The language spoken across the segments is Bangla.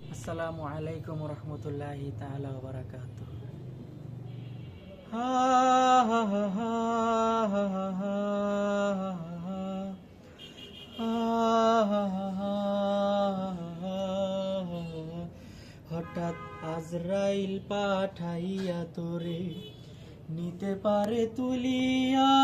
আসসালামু আলাইকুম রহমতুল্লাহি তাআলা ওয়া বারাকাতুহু। হঠাৎ আজরাইল পাঠাইয়া তোরে নিতে পারে তুলিয়া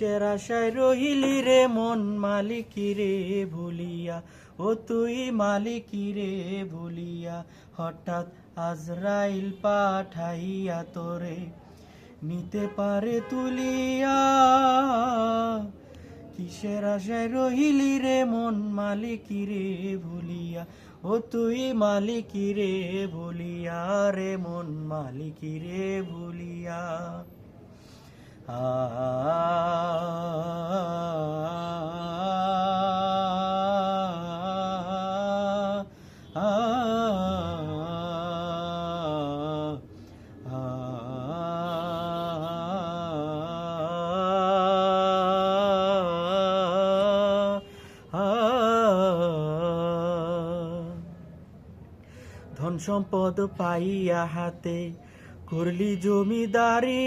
কিসের আশায় রহিলি রে মন মালিকি রে ভুলিয়া? ও তুই মালিকি রে ভুলিয়া, হঠাৎ আজরাইল পাঠাইয়া তোরে নিতে পারে তুলিয়া। কিসের আশায় রহিলি রে মন মালিকি রে ভুলিয়া? ও তুই মালিকি রে ভুলিয়া রে মন মালিকি রে ভুলিয়া। আ ধন সম্পদ পাইয়া হাতে করলি জমিদারি।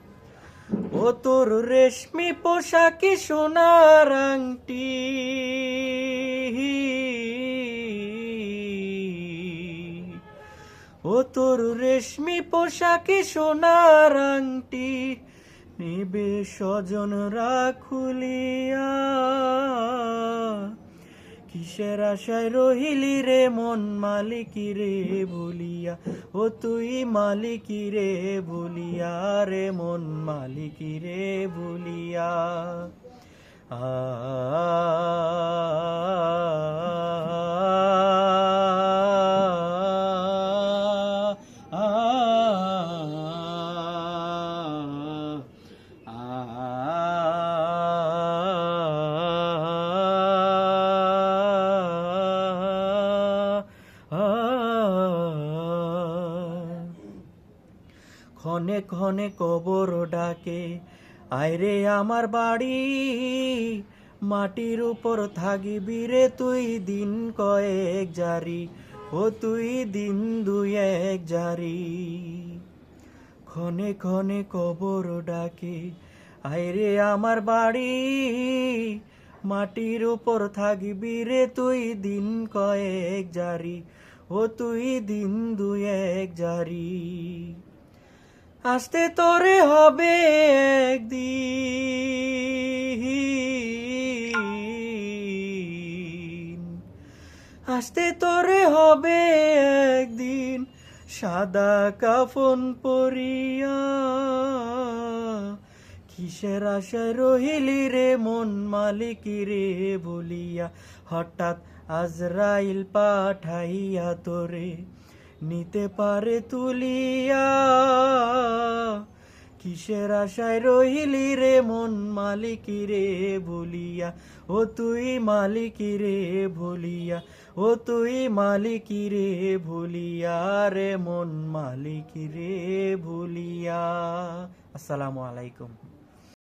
ও তোর রেশমি পোশাকে সোনার আংটি। ও তোর রেশমি পোশাকে সোনার আংটি, নেবে স্বজন রাখুলিয়া। কিসের আশায় রহিলি রে মন মালিকি রে বলিয়া? ও তুই মালিকি রে বলিয়া রে মন মালিকি রে বলিয়া। আ ক্ষণে ক্ষণে কবর ডাকে। আয়রে আমার বাড়ি, মাটির উপর থাকিবি রে তুই দিন কয়েক জারি। ও তুই দিন দুই এক জারি। ক্ষণে ক্ষণে কবর ডাকে। আয়রে আমার বাড়ি, মাটির উপর থাকিবি রে তুই দিন কয়েক জারি। ও তুই দিন দুই এক জারি। আসতে তোরে হবে একদিন। আসতে তোরে হবে একদিন সাদা কাফন পরিয়া। কিসের আশায় রহিলি রে মন মালিকি রে বলিয়া? হঠাৎ আজরাইল পাঠাইয়া তোরে নিতে পারে তুলিয়া। কিসের আশায় রহিলি রে মন মালিকি রে ভুলিয়া ও তুই মালিকি রে ভুলিয়া ও তুই মালিকি রে ভুলিয়া রে মন মালিকি রে ভুলিয়া আসসালামু আলাইকুম।